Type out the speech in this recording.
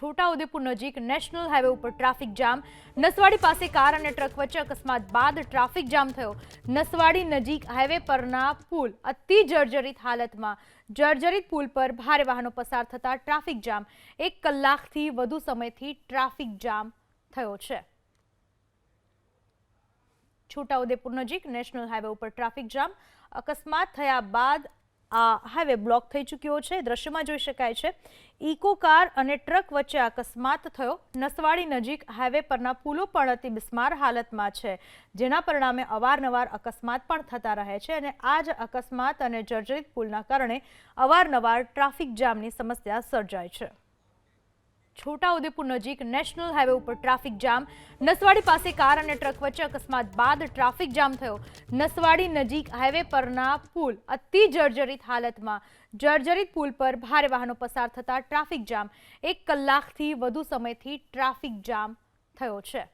છોટાઉદેપુર નજીક national highway ઉપર traffic jam. Naswadi પાસે કાર અને ટ્રક વચ્ચે અકસ્માત બાદ ટ્રાફિક જામ થયો. નસવાડી નજીક હાઈવે પરના પુલ અતિ જર્જરિત હાલતમાં. જર્જરિત પુલ પર ભારે વાહનો પસાર થતા ટ્રાફિક જામ. એક કલાકથી વધુ સમયથી ટ્રાફિક જામ થયો છે. છોટાઉદેપુર નજીક નેશનલ હાઈવે ઉપર ટ્રાફિક જામ. અકસ્માત થયા બાદ હાઈવે બ્લોક થઈ ચૂક્યો છે. દ્રશ્યમાં જોઈ શકાય છે. ઇકો કાર અને ટ્રક વચ્ચે અકસ્માત થયો. નસવાડી નજીક હાઈવે પરના પુલો પણ અતિ બિસ્માર હાલતમાં છે. જેના પરિણામે અવારનવાર અકસ્માત પણ થતા રહે છે અને આ જ અકસ્માત અને જર્જરિત પુલના કારણે અવારનવાર ટ્રાફિક જામની સમસ્યા સર્જાય છે. છોટાઉદેપુર નજીક નેશનલ હાઈવે ઉપર ટ્રાફિક જામ. નસવાડી પાસે કાર અને ટ્રક વચ્ચે અકસ્માત બાદ ટ્રાફિક જામ થયો. નસવાડી નજીક હાઈવે પરના પુલ અતિ જર્જરિત હાલતમાં. જર્જરિત પુલ પર ભારે વાહનો પસાર થતા ટ્રાફિક જામ. એક કલાકથી વધુ સમયથી ટ્રાફિક જામ થયો છે.